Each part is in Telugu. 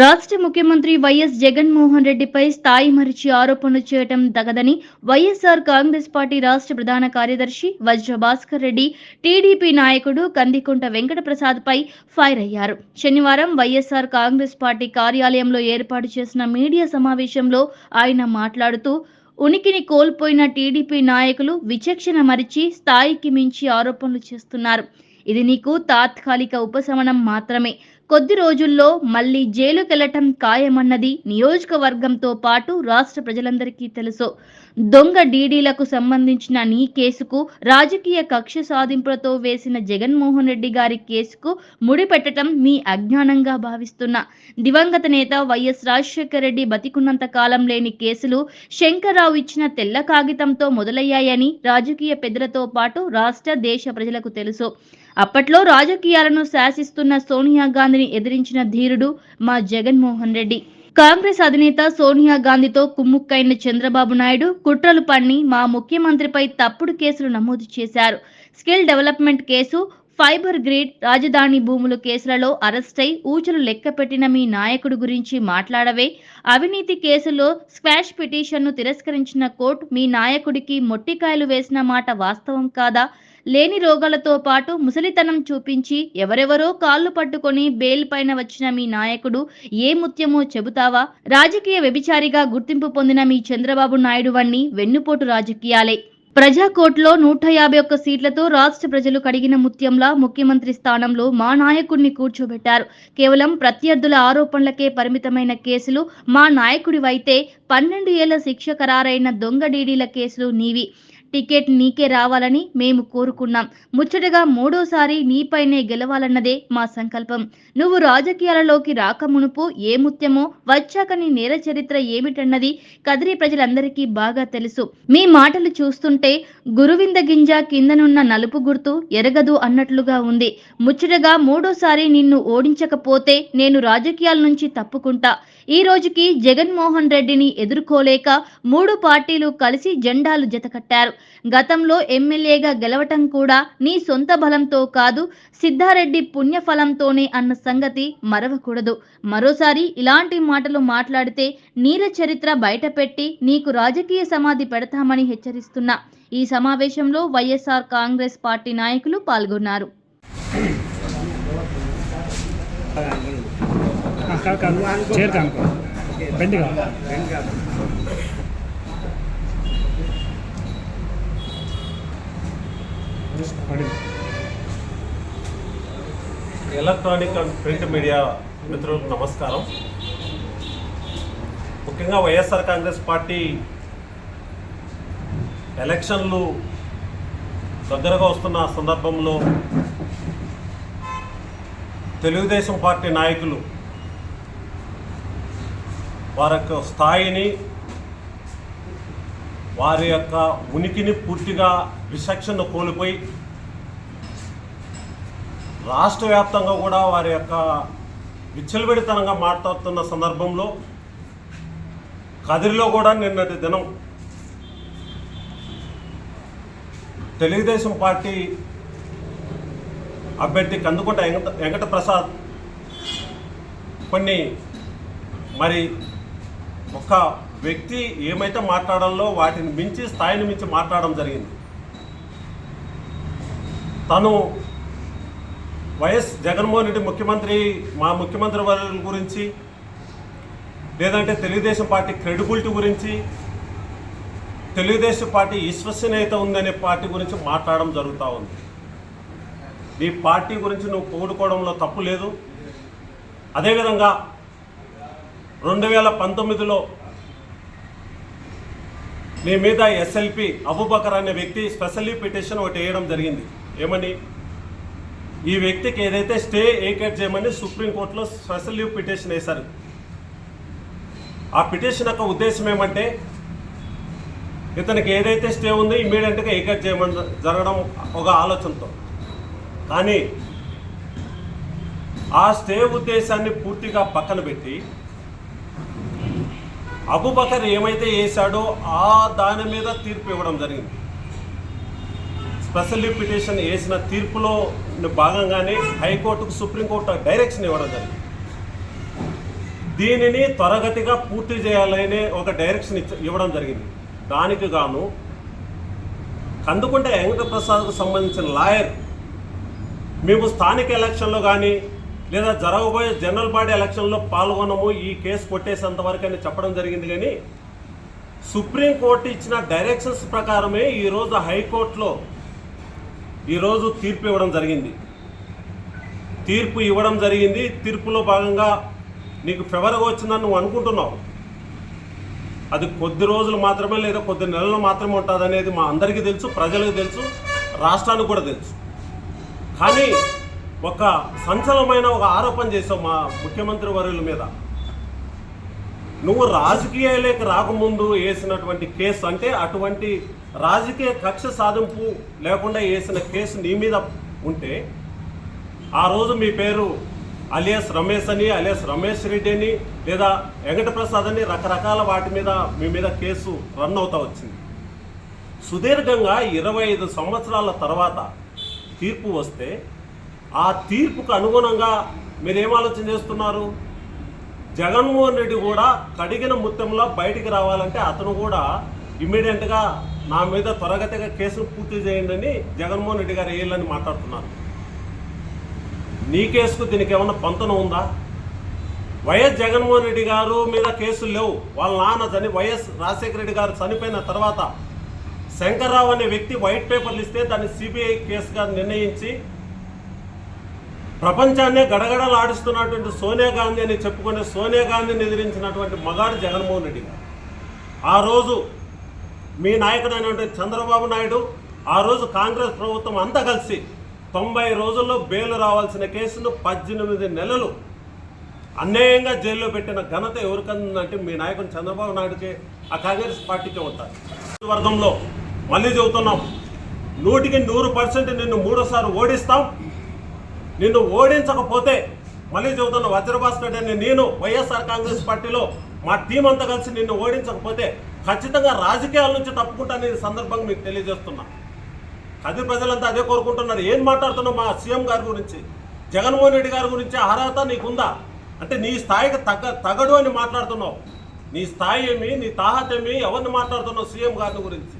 రాష్ట్ర ముఖ్యమంత్రి వైఎస్ జగన్మోహన్ రెడ్డిపై స్థాయి మరిచి ఆరోపణలు చేయటం తగదని వైఎస్ఆర్ కాంగ్రెస్ పార్టీ రాష్ట్ర ప్రధాన కార్యదర్శి వజ్ర భాస్కర్ రెడ్డి టీడీపీ నాయకుడు కందికుంట వెంకటప్రసాద్ పై ఫైర్ అయ్యారు. శనివారం వైఎస్ఆర్ కాంగ్రెస్ పార్టీ కార్యాలయంలో ఏర్పాటు చేసిన మీడియా సమావేశంలో ఆయన మాట్లాడుతూ ఉనికిని కోల్పోయిన టీడీపీ నాయకులు విచక్షణ మరిచి స్థాయికి మించి ఆరోపణలు చేస్తున్నారు. ఇది నీకు తాత్కాలిక ఉపశమనం మాత్రమే. కొద్ది రోజుల్లో మళ్ళీ జైలుకెళ్ళటం ఖాయమన్నది నియోజకవర్గంతో పాటు రాష్ట్ర ప్రజలందరికీ తెలుసు. దొంగ డీడీలకు సంబంధించిన నీ కేసుకు రాజకీయ కక్ష సాధింపులతో వేసిన జగన్మోహన్ రెడ్డి గారి కేసుకు ముడిపెట్టడం మీ అజ్ఞానంగా భావిస్తున్నా. దివంగత నేత వైఎస్ రాజశేఖర రెడ్డి బతికున్నంత కాలం లేని కేసులు శంకర్రావు ఇచ్చిన తెల్ల కాగితంతో మొదలయ్యాయని రాజకీయ పెద్దలతో పాటు రాష్ట్ర దేశ ప్రజలకు తెలుసు. అప్పట్లో రాజకీయాలను శాసిస్తున్న సోనియా గాంధీని ఎదిరించిన ధీరుడు మా జగన్మోహన్ రెడ్డి. కాంగ్రెస్ అధినేత సోనియా గాంధీతో కుమ్ముక్కైన చంద్రబాబు నాయుడు కుట్రలు పన్ని మా ముఖ్యమంత్రిపై తప్పుడు కేసులు నమోదు చేశారు. Skill development case fibre grid రాజధాని భూముల కేసులలో అరెస్టై ఊచలు లెక్కపెట్టిన మీ నాయకుడు గురించి మాట్లాడవే. అవినీతి కేసులో స్క్వాష్ పిటిషన్ను తిరస్కరించిన కోర్టు మీ నాయకుడికి మొట్టికాయలు వేసిన మాట వాస్తవం కాదా? లేని రోగాలతో పాటు ముసలితనం చూపించి ఎవరెవరో కాళ్ళు పట్టుకొని బెయిల్ పైన వచ్చిన మీ నాయకుడు ఏ ముత్యమో చెబుతావా? రాజకీయ వ్యభిచారిగా గుర్తింపు పొందిన మీ చంద్రబాబు నాయుడు వన్ని వెన్నుపోటు రాజకీయాలే. ప్రజాకోట్లో నూట యాభై ఒక్క సీట్లతో రాష్ట్ర ప్రజలు కడిగిన ముత్యంలా ముఖ్యమంత్రి స్థానంలో మా నాయకుడిని కూర్చోబెట్టారు. కేవలం ప్రత్యర్థుల ఆరోపణలకే పరిమితమైన కేసులు మా నాయకుడివైతే పన్నెండు ఏళ్ళ శిక్ష ఖరారైన దొంగ డీడీల కేసులు నీవి. టికెట్ నీకే రావాలని మేము కోరుకున్నాం. ముచ్చటగా మూడోసారి నీపైనే గెలవాలన్నదే మా సంకల్పం. నువ్వు రాజకీయాలలోకి రాకమునుపు ఏ ముత్యమో వచ్చాక నీ నేర చరిత్ర ఏమిటన్నది కదిరి ప్రజలందరికీ బాగా తెలుసు. మీ మాటలు చూస్తుంటే గురువింద గింజ కిందనున్న నలుపు గుర్తు ఎరగదు అన్నట్లుగా ఉంది. ముచ్చటగా మూడోసారి నిన్ను ఓడించకపోతే నేను రాజకీయాల నుంచి తప్పుకుంటా. ఈ రోజుకి జగన్మోహన్ రెడ్డిని ఎదుర్కోలేక మూడు పార్టీలు కలిసి జెండాలు జతకట్టారు. గతంలో ఎమ్మెల్యేగా గెలవటం కూడా నీ సొంత బలంతో కాదు సిద్ధారెడ్డి పుణ్యఫలంతోనే అన్న సంగతి మరవకూడదు. మరోసారి ఇలాంటి మాటలు మాట్లాడితే నీల చరిత్ర బయటపెట్టి నీకు రాజకీయ సమాధి పెడతామని హెచ్చరిస్తున్నా. ఈ సమావేశంలో వైఎస్ఆర్ కాంగ్రెస్ పార్టీ నాయకులు పాల్గొన్నారు. కాదు కాదు చైర్ కానుకో బెండ్ కాదు ఎలక్ట్రానిక్ అండ్ ప్రింట్ మీడియా మిత్రులకు నమస్కారం. ముఖ్యంగా వైఎస్ఆర్ కాంగ్రెస్ పార్టీ ఎలక్షన్లు దగ్గరగా వస్తున్న సందర్భంలో తెలుగుదేశం పార్టీ నాయకులు వారి యొక్క స్థాయిని వారి యొక్క ఉనికిని పూర్తిగా విచక్షణ కోల్పోయి రాష్ట్ర వ్యాప్తంగా కూడా వారి యొక్క విచ్చలవిడితనంగా మాట్లాడుతున్న సందర్భంలో కదిరిలో కూడా నిన్నటి దినం తెలుగుదేశం పార్టీ అభ్యర్థి కందుకుంట వెంకట వెంకట ప్రసాద్ కొన్ని మరి ఒక వ్యక్తి ఏమైతే మాట్లాడాలో వాటిని మించి స్థాయిని మించి మాట్లాడడం జరిగింది. తను వైఎస్ జగన్మోహన్ రెడ్డి ముఖ్యమంత్రి మా ముఖ్యమంత్రి వారి గురించి లేదంటే తెలుగుదేశం పార్టీ క్రెడిబిలిటీ గురించి తెలుగుదేశం పార్టీ విశ్వసనీయత ఉందనే పార్టీ గురించి మాట్లాడడం జరుగుతూ ఉంది. నీ పార్టీ గురించి నువ్వు పొగుడుకోవడంలో తప్పు లేదు. అదేవిధంగా రెండు వేల పంతొమ్మిదిలో నీ మీద ఎస్ఎల్పి అబుబకర్ అనే వ్యక్తి స్పెషల్లీ పిటిషన్ ఒకటి వేయడం జరిగింది. ఏమని? ఈ వ్యక్తికి ఏదైతే స్టే ఏకేట్ చేయమని సుప్రీంకోర్టులో స్పెషల్ లీవ్ పిటిషన్ వేశారు. ఆ పిటిషన్ యొక్క ఉద్దేశం ఏమంటే ఇతనికి ఏదైతే స్టే ఉందో ఇమీడియట్గా ఏకేట్ చేయమని జరగడం ఒక ఆలోచనతో. కానీ ఆ స్టే ఉద్దేశాన్ని పూర్తిగా పక్కన పెట్టి అబుబకర్ ఏమైతే వేశాడో ఆ దాని మీద తీర్పు ఇవ్వడం జరిగింది. స్పెషల్ లీవ్ పిటిషన్ వేసిన తీర్పులో భాగంగానే హైకోర్టుకు సుప్రీంకోర్టు డైరెక్షన్ ఇవ్వడం జరిగింది. దీనిని త్వరగతిగా పూర్తి చేయాలనే ఒక డైరెక్షన్ ఇవ్వడం జరిగింది. దానికి గాను కందుకుంటే వెంకటప్రసాద్కు సంబంధించిన లాయర్ మేము స్థానిక ఎలక్షన్లో కానీ లేదా జరగబోయే జనరల్ బాడీ ఎలక్షన్లో పాల్గొనము ఈ కేసు కొట్టేసేంత వరకు అని చెప్పడం జరిగింది కానీ సుప్రీంకోర్టు ఇచ్చిన డైరెక్షన్స్ ప్రకారమే ఈరోజు హైకోర్టులో ఈరోజు తీర్పు ఇవ్వడం జరిగింది. తీర్పు ఇవ్వడం జరిగింది. తీర్పులో భాగంగా నీకు ఫెవర్గా వచ్చిందని నువ్వు అనుకుంటున్నావు. అది కొద్ది రోజులు మాత్రమే లేదా కొద్ది నెలలు మాత్రమే ఉంటుంది అనేది మా అందరికీ తెలుసు ప్రజలకు తెలుసు రాష్ట్రానికి కూడా తెలుసు. కానీ ఒక సంచలనమైన ఒక ఆరోపణ చేసావు మా ముఖ్యమంత్రి వర్యుల మీద. నువ్వు రాజకీయాలకు రాకముందు వేసినటువంటి కేసు అంటే అటువంటి రాజకీయ కక్ష సాధింపు లేకుండా వేసిన కేసు నీ మీద ఉంటే ఆ రోజు మీ పేరు అలియాస్ రమేష్ అని అలియాస్ రమేష్ రెడ్డి అని లేదా వెంకటప్రసాద్ అని రకరకాల వాటి మీద మీ మీద కేసు రన్ అవుతా వచ్చింది. సుదీర్ఘంగా ఇరవై ఐదు సంవత్సరాల తర్వాత తీర్పు వస్తే ఆ తీర్పుకు అనుగుణంగా మీరేం ఆలోచన చేస్తున్నారు? జగన్మోహన్ రెడ్డి కూడా కడిగిన ముత్యంలో బయటికి రావాలంటే అతను కూడా ఇమ్మీడియట్గా నా మీద త్వరగతిగా కేసును పూర్తి చేయండి అని జగన్మోహన్ రెడ్డి గారు వేయాలని మాట్లాడుతున్నారు? నీ కేసుకు దీనికి ఏమన్నా పొంతన ఉందా? వైఎస్ జగన్మోహన్ రెడ్డి గారు మీద కేసులు లేవు. వాళ్ళ నాన్న చని వైఎస్ రాజశేఖర రెడ్డి గారు చనిపోయిన తర్వాత శంకర్రావు అనే వ్యక్తి వైట్ పేపర్లు ఇస్తే దాన్ని సిబిఐ కేసుగా నిర్ణయించి ప్రపంచాన్నే గడగడలాడిస్తున్నటువంటి సోనియా గాంధీ అని చెప్పుకునే సోనియా గాంధీని ఎదిరించినటువంటి మగాడు జగన్మోహన్ రెడ్డి గారు. ఆ రోజు మీ నాయకుడు అయినటువంటి చంద్రబాబు నాయుడు ఆ రోజు కాంగ్రెస్ ప్రభుత్వం అంతా కలిసి తొంభై రోజుల్లో బెయిల్ రావాల్సిన కేసును పద్దెనిమిది నెలలు అన్యాయంగా జైల్లో పెట్టిన ఘనత ఎవరికందంటే మీ నాయకుడు చంద్రబాబు నాయుడుకి. ఆ కాంగ్రెస్ పార్టీకే ఉంటారు. వర్గంలో మళ్ళీ చెబుతున్నాం నూటికి నూరు పర్సెంట్ నిన్ను మూడోసారి ఓడిస్తాం నిన్ను ఓడించకపోతే మళ్ళీ చెబుతున్న వజ్రభాస్కర్ అని నేను వైఎస్ఆర్ కాంగ్రెస్ పార్టీలో మా టీం అంతా కలిసి నిన్ను ఓడించకపోతే ఖచ్చితంగా రాజకీయాల నుంచి తప్పుకుంటాను ఈ సందర్భంగా మీకు తెలియజేస్తున్నా. అది ప్రజలంతా అదే కోరుకుంటున్నారు. ఏం మాట్లాడుతున్నావు మా సీఎం గారి గురించి? జగన్మోహన్ రెడ్డి గారి గురించి అర్హత నీకుందా? అంటే నీ స్థాయికి తగ్గ తగడు అని మాట్లాడుతున్నావు. నీ స్థాయి ఏమి నీ తాహత ఏమి ఎవరిని మాట్లాడుతున్నావు సీఎం గారిని గురించి?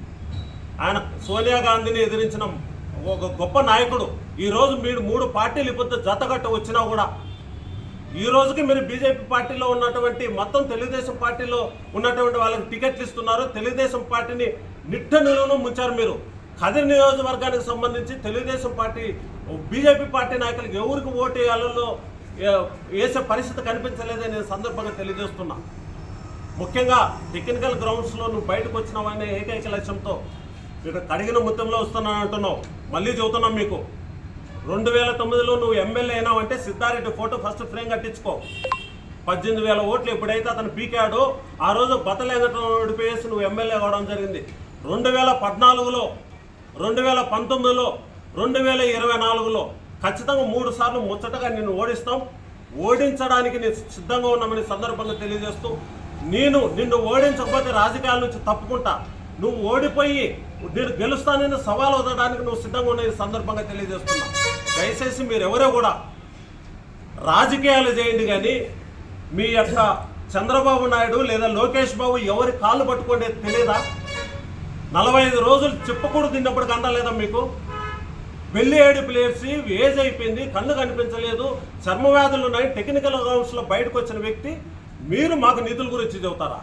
ఆయన సోనియా గాంధీని ఎదిరించిన ఒక గొప్ప నాయకుడు. ఈరోజు మీరు మూడు పార్టీలు ఇప్పుడు జతగట్ట వచ్చినా కూడా ఈ రోజుకి మీరు బీజేపీ పార్టీలో ఉన్నటువంటి మొత్తం తెలుగుదేశం పార్టీలో ఉన్నటువంటి వాళ్ళకి టికెట్లు ఇస్తున్నారు. తెలుగుదేశం పార్టీని నిట్ట నిలువను ముంచారు మీరు. కదిరి నియోజకవర్గానికి సంబంధించి తెలుగుదేశం పార్టీ బీజేపీ పార్టీ నాయకులకు ఎవరికి ఓటు వేయాలలో వేసే పరిస్థితి కనిపించలేదని నేను సందర్భంగా తెలియజేస్తున్నా. ముఖ్యంగా టెక్నికల్ గ్రౌండ్స్లో నువ్వు బయటకు వచ్చినావనే ఏకైక లక్ష్యంతో ఇక్కడ కడిగిన ముత్యంలో వస్తున్నాను అంటున్నావు. మళ్ళీ చెబుతున్నాం మీకు. రెండు వేల తొమ్మిదిలో నువ్వు ఎమ్మెల్యే అయినావంటే సిద్ధారెడ్డి ఫోటో ఫస్ట్ ఫ్రేమ్ కట్టించుకో. పద్దెనిమిది వేల ఓట్లు ఎప్పుడైతే అతను పీకాడో ఆ రోజు బతలేంగటం ఓడిపోయేసి నువ్వు ఎమ్మెల్యే కావడం జరిగింది. రెండు వేల పద్నాలుగులో రెండు వేల పంతొమ్మిదిలో రెండు వేల ఇరవై నాలుగులో ఖచ్చితంగా మూడు సార్లు ముచ్చటగా నిన్ను ఓడిస్తాం. ఓడించడానికి నేను సిద్ధంగా ఉన్నామని సందర్భంగా తెలియజేస్తూ నేను నిన్ను ఓడించకపోతే రాజకీయాల నుంచి తప్పుకుంటా. నువ్వు ఓడిపోయి గెలుస్తానని సవాల్ వదడానికి నువ్వు సిద్ధంగా ఉన్న సందర్భంగా తెలియజేస్తున్నా. దయచేసి మీరెవరో కూడా రాజకీయాలు చేయండి కానీ మీ యొక్క చంద్రబాబు నాయుడు లేదా లోకేష్ బాబు ఎవరి కాళ్ళు పట్టుకోండి తెలియదా? నలభై ఐదు రోజులు చెప్పకూడదు తిన్నప్పుడు కంటలేదా మీకు? వెళ్ళి ఏడు ప్లేయర్స్ ఏజ్ అయిపోయింది కళ్ళు కనిపించలేదు చర్మ వ్యాధులు ఉన్నాయి టెక్నికల్ గ్రౌండ్స్లో బయటకు వచ్చిన వ్యక్తి మీరు మాకు నిధుల గురించి చెబుతారా?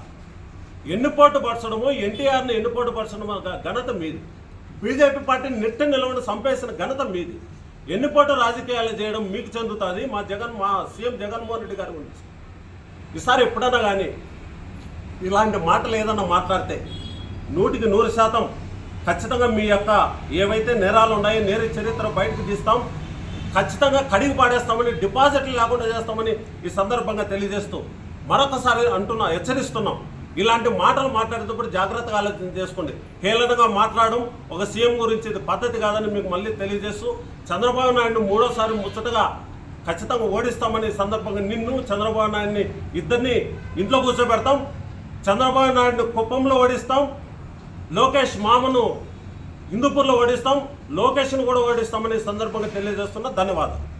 ఎన్నుపాటు పరచడము ఎన్టీఆర్ని ఎన్నుపాటు పరచడము ఘనత మీది. బీజేపీ పార్టీని నిట్ట నిలవని సంపేసిన ఘనత మీది. ఎన్నుపాటు రాజకీయాలు చేయడం మీకు చెందుతుంది. మా జగన్ మా సీఎం జగన్మోహన్ రెడ్డి గారి గురించి. ఈసారి ఎప్పుడన్నా కానీ ఇలాంటి మాటలు ఏదన్నా మాట్లాడితే నూటికి నూరు శాతం ఖచ్చితంగా మీ యొక్క ఏవైతే నేరాలు ఉన్నాయో నేర చరిత్ర బయటకు తీస్తాం. ఖచ్చితంగా కడిగి పాడేస్తామని డిపాజిట్లు లేకుండా చేస్తామని ఈ సందర్భంగా తెలియజేస్తూ మరొకసారి అంటున్నా హెచ్చరిస్తున్నాం. ఇలాంటి మాటలు మాట్లాడేటప్పుడు జాగ్రత్తగా ఆలోచన చేసుకోండి. హేళనగా మాట్లాడడం ఒక సీఎం గురించి ఇది పద్ధతి కాదని మీకు మళ్ళీ తెలియజేస్తూ చంద్రబాబు నాయుడు మూడోసారి ముచ్చటగా ఖచ్చితంగా ఓడిస్తామని సందర్భంగా నిన్ను చంద్రబాబు నాయుడిని ఇద్దరిని ఇంట్లో కూర్చోబెడతాం. చంద్రబాబు నాయుడిని కుప్పంలో ఓడిస్తాం. లోకేష్ మామను హిందూపూర్లో ఓడిస్తాం. లోకేష్ను కూడా ఓడిస్తామని సందర్భంగా తెలియజేస్తున్నా ధన్యవాదాలు.